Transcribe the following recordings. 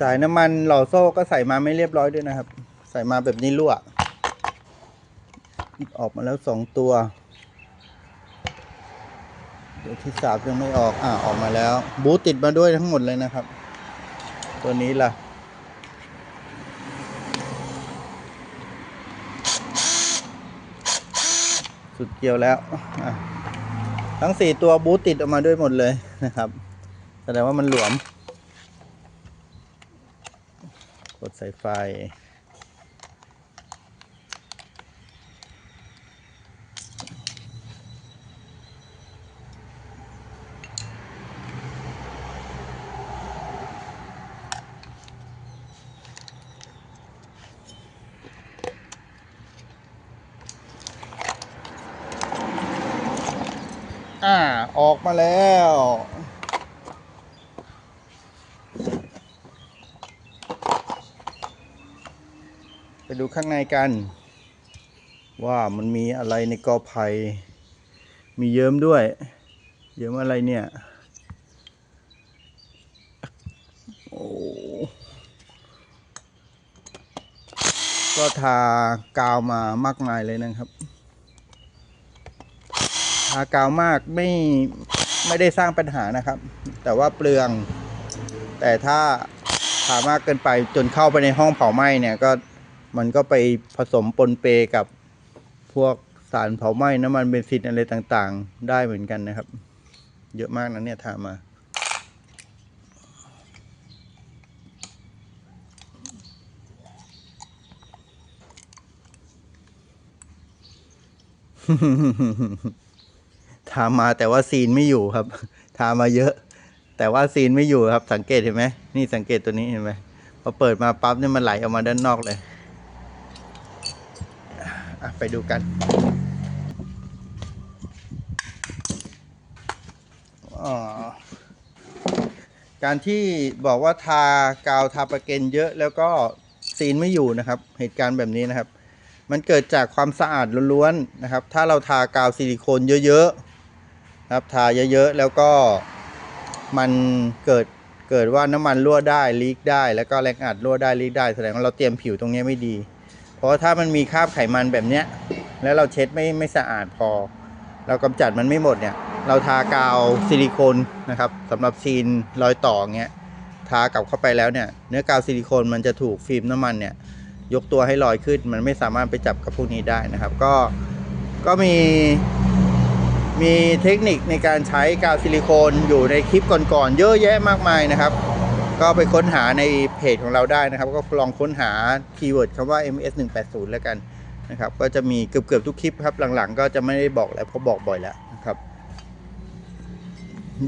สายน้ำมันหล่อโซ่ก็ใส่มาไม่เรียบร้อยด้วยนะครับ ใส่มาแบบนี้รั่ว ออกมาแล้วสองตัวตัวที่สามยังไม่ออก อ่าออกมาแล้ว บูติดมาด้วยทั้งหมดเลยนะครับ ตัวนี้ล่ะ สุดเกี่ยวแล้ว ทั้งสี่ตัวบูติดออกมาด้วยหมดเลยนะครับ แสดงว่ามันหลวม กดสายไฟ อ่า ออกมาแล้ว ไปดูข้างในกัน ว่ามันมีอะไรในกอไผ่มีเยิ้มด้วย เยิ้มอะไรเนี่ย โอ้ก็ทากาวมามากมายเลยนะครับ ทากาวมากไม่ไม่ได้สร้างปัญหานะครับ แต่ว่าเปลือง แต่ถ้าทามากเกินไปจนเข้าไปในห้องเผาไหม้เนี่ยก็ มันก็ไปผสมปนเปกับพวกสารเผาไหม้น้ำมันเบนซินอะไรต่างๆ ได้เหมือนกันนะครับ เยอะมากนะเนี่ยทามาทามาแต่ว่าซีนไม่อยู่ครับทามาเยอะ แต่ว่าซีนไม่อยู่ครับ สังเกตเห็นไหมนี่สังเกตตัวนี้เห็นไหมพอเปิดมาปั๊บเนี่ยมันไหลออกมาด้านนอกเลย ไปดูกันการที่บอกว่าทากาวทาประเกนเยอะแล้วก็ซีนไม่อยู่นะครับ เหตุการณ์แบบนี้นะครับ มันเกิดจากความสะอาดล้วนๆนะครับ ถ้าเราทากาวซิลิโคนเยอะๆนะครับทาเยอะๆแล้วก็มันเกิดเกิดว่าน้ำมันรั่วได้ลีกได้แล้วก็แรงอัดรั่วได้ลีกได้แสดงว่าเราเตรียมผิวตรงนี้ไม่ดี เพราะถ้ามันมีคราบไขมันแบบเนี้ย แล้วเราเช็ดไม่ไม่สะอาดพอ เรากำจัดมันไม่หมดเนี่ย เราทากาวซิลิโคนนะครับสำหรับซีนรอยต่อเงี้ยทากลับเข้าไปแล้วเนี่ยเนื้อกาวซิลิโคนมันจะถูกฟิล์มน้ำมันเนี่ยยกตัวให้ลอยขึ้น มันไม่สามารถไปจับกับพวกนี้ได้นะครับ ก็ก็มีมีเทคนิคในการใช้กาวซิลิโคนอยู่ในคลิปก่อนๆเยอะแยะมากมายนะครับ ก็ไปค้นหาในเพจของเราได้นะครับ ก็ลองค้นหาคีย์เวิร์ดคำว่า ms 1 8 0แล้วกันนะครับ ก็จะมีเกือบๆทุกคลิปครับ หลังๆ ก็จะไม่ได้บอกแล้วเพราะบอกบ่อยแล้วนะครับ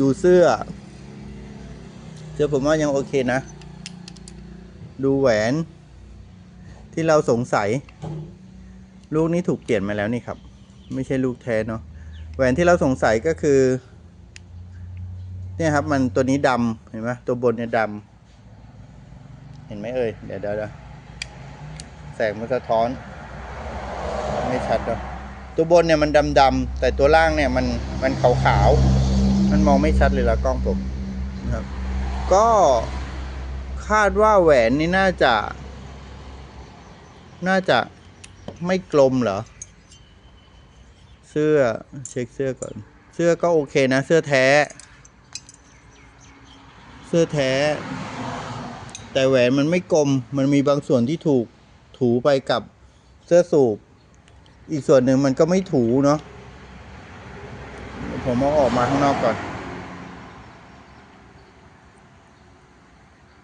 ดูเสื้อ เสื้อผมว่ายังโอเคนะ ดูแหวนที่เราสงสัย ลูกนี้ถูกเปลี่ยนมาแล้วนี่ครับ ไม่ใช่ลูกแท้เนาะแหวนที่เราสงสัยก็คือ เนี่ยครับมันตัวนี้ดำเห็นไหมตัวบนเนี่ยดำเห็นไหมเอ่ยเดี๋ยวเดี๋ยวเดี๋ยวแสงมันสะท้อน ไม่ชัดเนาะตัวบนเนี่ยมันดำดำๆแต่ตัวล่างเนี่ยมันมันขาวขาวๆมันมองไม่ชัดเลยละกล้องผมนะครับ ก็คาดว่าแหวนนี่น่าจะ น่าจะไม่กลมเหรอ เสื้อเช็คเสื้อก่อน เสื้อก็โอเคนะ เสื้อแท้ เสื้อแท้ แต่แหวนมันไม่กลม มันมีบางส่วนที่ถูกถูไปกับเสื้อสูบ อีกส่วนหนึ่งมันก็ไม่ถูเนาะผมเอาออกมาข้างนอกก่อน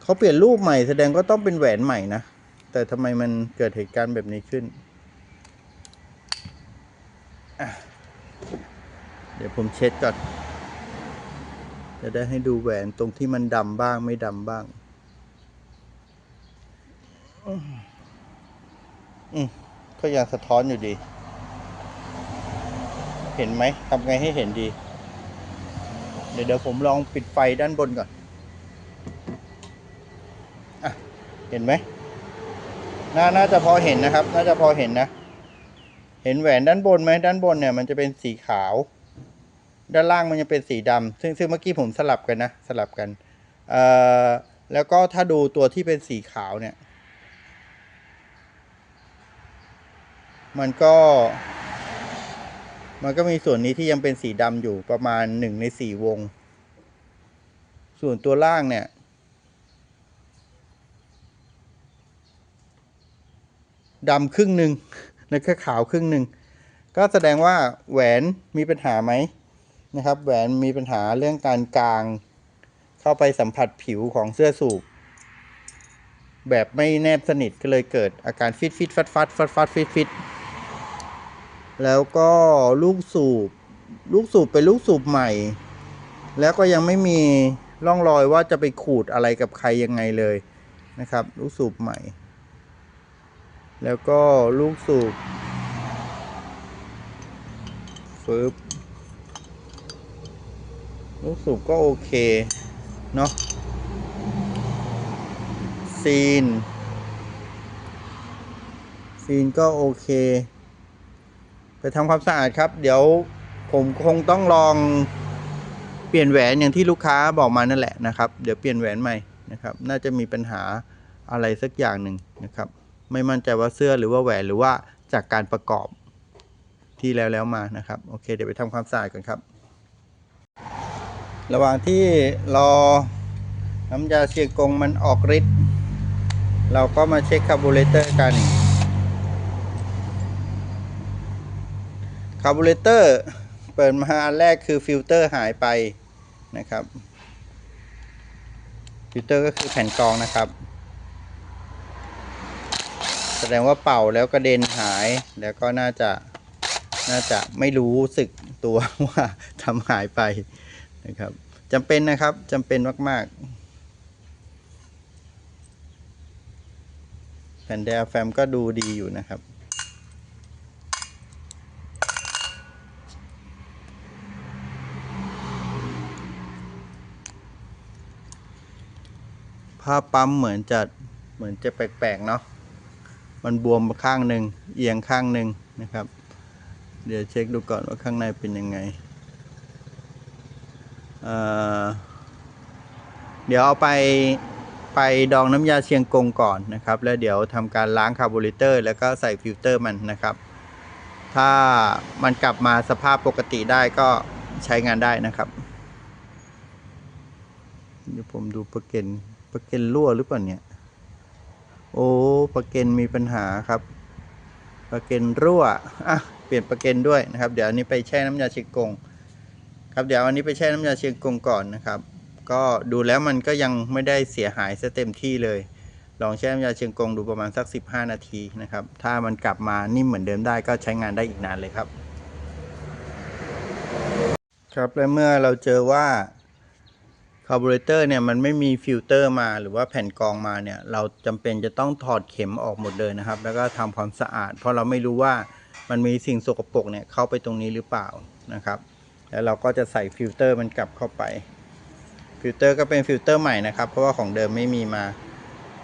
เขาเปลี่ยนรูปใหม่แสดงก็ต้องเป็นแหวนใหม่นะ แต่ทำไมมันเกิดเหตุการณ์แบบนี้ขึ้น เดี๋ยวผมเช็ดก่อน จะได้ให้ดูแหวนตรงที่มันดำบ้างไม่ดำบ้าง อืมก็ยังสะท้อนอยู่ดี เห็นไหมทำไงให้เห็นดี เดี๋ยวเดี๋ยวผมลองปิดไฟด้านบนก่อนอะเห็นไหมน่าน่าจะพอเห็นนะครับ น่าจะพอเห็นนะ เห็นแหวนด้านบนไหมด้านบนเนี่ย มันจะเป็นสีขาว ด้านล่างมันจะเป็นสีดำซึ่งซึ่งเมื่อกี้ผมสลับกันนะ สลับกันเอ่อแล้วก็ถ้าดูตัวที่เป็นสีขาวเนี่ย มันก็ มันก็มีส่วนนี้ที่ยังเป็นสีดำอยู่ประมาณหนึ่งในสี่วง ส่วนตัวล่างเนี่ยดำครึ่งหนึ่งแล้วก็ขาวครึ่งหนึ่ง ก็แสดงว่าแหวนมีปัญหาไหม นะครับ แหวนมีปัญหาเรื่องการกลาง เข้าไปสัมผัสผิวของเสื้อสูบแบบไม่แนบสนิทก็เลยเกิดอาการฟิตฟิตฟัดฟัดฟัดฟัดฟิตฟิตแล้วก็ลูกสูบ ลูกสูบเป็นลูกสูบใหม่ แล้วก็ยังไม่มีร่องรอยว่าจะไปขูดอะไรกับใครยังไงเลยนะครับ ลูกสูบใหม่ แล้วก็ลูกสูบฟึบ ลูกสูบก็โอเค เนาะซีน ซีนก็โอเค ไปทำความสะอาดครับ เดี๋ยวผมคงต้องลองเปลี่ยนแหวนอย่างที่ลูกค้าบอกมานั่นแหละนะครับ เดี๋ยวเปลี่ยนแหวนใหม่นะครับ น่าจะมีปัญหาอะไรสักอย่างหนึ่งนะครับ ไม่มั่นใจว่าเสื้อหรือว่าแหวนหรือว่าจากการประกอบที่แล้วแล้วมานะครับ โอเค เดี๋ยวไปทำความสะอาดกันครับ ระหว่างที่รอน้ำยาเชียงกงมันออกฤทธิ์เราก็มาเช็คคาร์บูเรเตอร์กันคาร์บูเรเตอร์เปิดมาอันแรกคือฟิลเตอร์หายไปนะครับฟิลเตอร์ก็คือแผ่นกรองนะครับ แสดงว่าเป่าแล้วกระเด็นหายแล้วก็น่าจะน่าจะไม่รู้สึกตัวว่าทำหายไป นะครับจำเป็นนะครับจำเป็นมาก ๆ แผ่นเดแฟมก็ดูดีอยู่นะครับภาปั๊มเหมือนจะเหมือนจะแปลก ๆ เนาะมันบวมข้างหนึ่งเอียงข้างหนึ่งนะครับ เดี๋ยวเช็คดูก่อนว่าข้างในเป็นยังไง เเดี๋ยวเอาไปไปดองน้ำยาเชียงกงก่อนนะครับ แล้วเดี๋ยวทำการล้างคาร์บูเรเตอร์ แล้วก็ใส่ฟิลเตอร์มันนะครับ ถ้ามันกลับมาสภาพปกติได้ก็ใช้งานได้นะครับ เดี๋ยวผมดูประเก็นประเก็นรั่วหรือเปล่าเนี่ย โอ้ประเก็นมีปัญหาครับประเก็นรั่วอะเปลี่ยนประเก็นด้วยนะครับ เดี๋ยวนี้ไปแช่น้ำยาเชียงกง ครับเดี๋ยวอันนี้ไปแช่น้ำยาเชียงกงก่อนนะครับ ก็ดูแล้วมันก็ยังไม่ได้เสียหายซะเต็มที่เลย ลองแช่น้ำยาเชียงกงดูประมาณสัก 15 นาทีนะครับ ถ้ามันกลับมานิ่มเหมือนเดิมได้ก็ใช้งานได้อีกนานเลยครับ ครับและเมื่อเราเจอว่าคาร์บูเรเตอร์เนี่ยมันไม่มีฟิลเตอร์มาหรือว่าแผ่นกรองมาเนี่ยเราจำเป็นจะต้องถอดเข็มออกหมดเลยนะครับ แล้วก็ทำความสะอาด เพราะเราไม่รู้ว่ามันมีสิ่งสกปรกเนี่ยเข้าไปตรงนี้หรือเปล่านะครับ แล้วเราก็จะใส่ฟิลเตอร์มันกลับเข้าไป ฟิลเตอร์ก็เป็นฟิลเตอร์ใหม่นะครับ เพราะว่าของเดิมไม่มีมา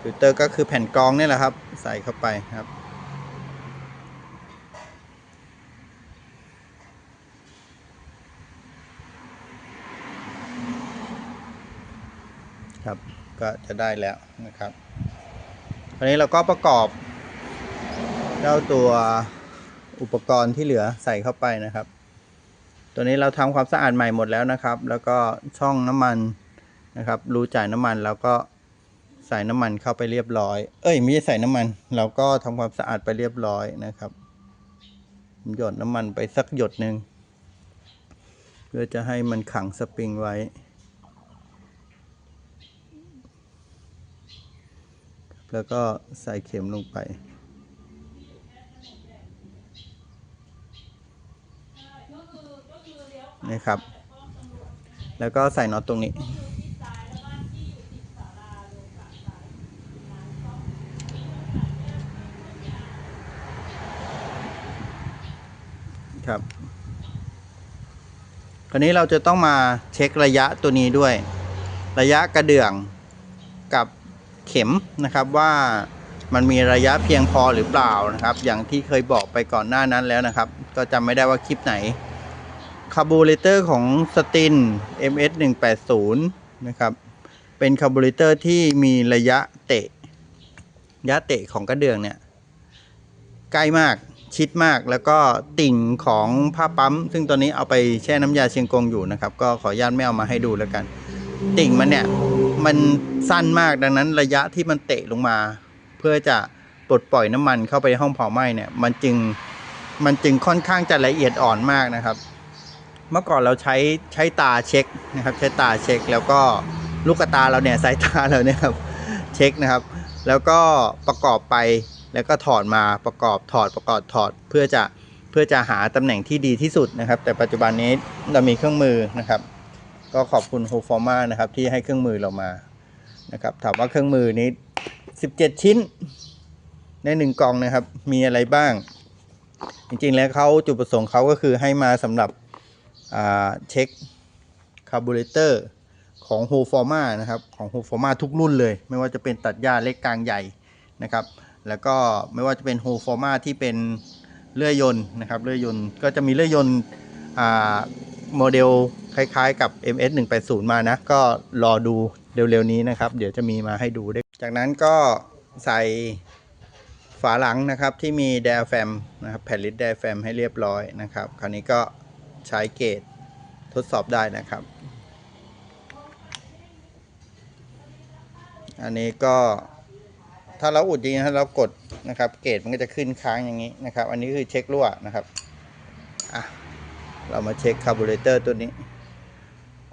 ฟิลเตอร์ก็คือแผ่นกรองนี่แหละครับ ใส่เข้าไปครับ ครับ ก็จะได้แล้วนะครับคราวนี้เราก็ประกอบ เจ้าตัวอุปกรณ์ที่เหลือใส่เข้าไปนะครับ ตัวนี้เราทำความสะอาดใหม่หมดแล้วนะครับ แล้วก็ช่องน้ำมันนะครับ รูจ่ายน้ำมันเราก็ใส่น้ำมันเข้าไปเรียบร้อย เอ้ยไม่ใช่ใส่น้ำมัน เราก็ทำความสะอาดไปเรียบร้อยนะครับหยดน้ำมันไปสักหยดหนึ่งเพื่อจะให้มันขังสปริงไว้แล้วก็ใส่เข็มลงไป นี่ครับ แล้วก็ใส่น็อตตรงนี้ ครับคราวนี้เราจะต้องมาเช็คระยะตัวนี้ด้วย ระยะกระเดื่องกับเข็มนะครับว่ามันมีระยะเพียงพอหรือเปล่านะครับ อย่างที่เคยบอกไปก่อนหน้านั้นแล้วนะครับ ก็จำไม่ได้ว่าคลิปไหน คาร์บูเรเตอร์ของสติน MS 180นะครับ เป็นคาร์บูเรเตอร์ที่มีระยะเตะระยะเตะของกระเดื่องเนี่ย ใกล้มากชิดมากแล้วก็ติ่งของผ้าปั๊ม ซึ่งตอนนี้เอาไปแช่น้ำยาเชียงกงอยู่นะครับ ก็ขออนุญาตไม่เอามาให้ดูแล้วกัน ติ่งมันเนี่ย มันสั้นมากดังนั้นระยะที่มันเตะลงมา เพื่อจะปลดปล่อยน้ำมันเข้าไปในห้องเผาไหม้เนี่ย มันจึงมันจึงค่อนข้างจะละเอียดอ่อนมากนะครับ เมื่อก่อนเราใช้ใช้ตาเช็คนะครับ ใช้ตาเช็คแล้วก็ลูกตาเราเนี่ยสายตาเราเนี่ยครับเช็คนะครับ แล้วก็ประกอบไปแล้วก็ถอดมาประกอบถอดประกอบถอดเพื่อจะเพื่อจะหาตำแหน่งที่ดีที่สุดนะครับ แต่ปัจจุบันนี้เรามีเครื่องมือนะครับ ก็ขอบคุณโฮฟอร์มานะครับที่ให้เครื่องมือเรามานะครับถามว่าเครื่องมือนี้ 17 ชิ้น ในหนึ่งกล่องนะครับ มีอะไรบ้าง จริงๆแล้วเขาจุดประสงค์เขาก็คือให้มาสำหรับ เช็คคาร์บูเรเตอร์ของโฮฟอร์มานะครับของโฮฟอร์มาทุกรุ่นเลย ไม่ว่าจะเป็นตัดหญ้าเล็กกลางใหญ่นะครับ แล้วก็ไม่ว่าจะเป็นโฮฟอร์มาที่เป็นเลื่อยยนต์นะครับเลื่อยยนต์ก็จะมีเลื่อยยนต์อ่าโมเดลคล้ายๆกับ MS 180มานะ ก็รอดูเร็วๆนี้นะครับ เดี๋ยวจะมีมาให้ดูด้วยจากนั้นก็ใส่ฝาหลังนะครับที่มี d ด a แฟมนะครับแผ่นลิด d ด a แฟมให้เรียบร้อยนะครับ คราวนี้ก็ ใช้เกจทดสอบได้นะครับ อันนี้ก็ถ้าเราอุดจริงถ้าเรากดนะครับ เกรดมันก็จะขึ้นค้างอย่างนี้นะครับ อันนี้คือเช็ครั่วนะครับอะเรามาเช็คคาร์บูเรเตอร์ตัวนี้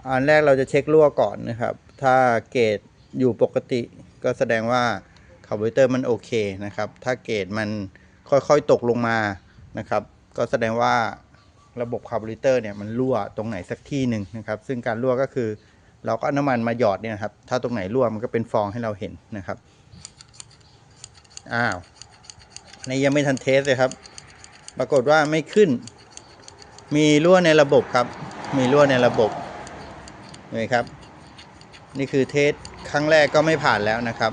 อันแรกเราจะเช็ครั่วก่อนนะครับ ถ้าเกรดอยู่ปกติก็แสดงว่าคาร์บูเรเตอร์มันโอเคนะครับ ถ้าเกรดมันค่อยๆตกลงมานะครับ ก็แสดงว่า ระบบคาร์บูเรเตอร์เนี่ยมันรั่วตรงไหนสักที่หนึ่งนะครับ ซึ่งการรั่วก็คือ เราก็น้ำมันมาหยอดเนี่ยครับ ถ้าตรงไหนรั่วมันก็เป็นฟองให้เราเห็นนะครับอ้าวนี่ยังไม่ทันเทสเลยครับ ปรากฏว่าไม่ขึ้น มีรั่วในระบบครับ มีรั่วในระบบเห็นไหมครับ นี่คือเทสครั้งแรกก็ไม่ผ่านแล้วนะครับ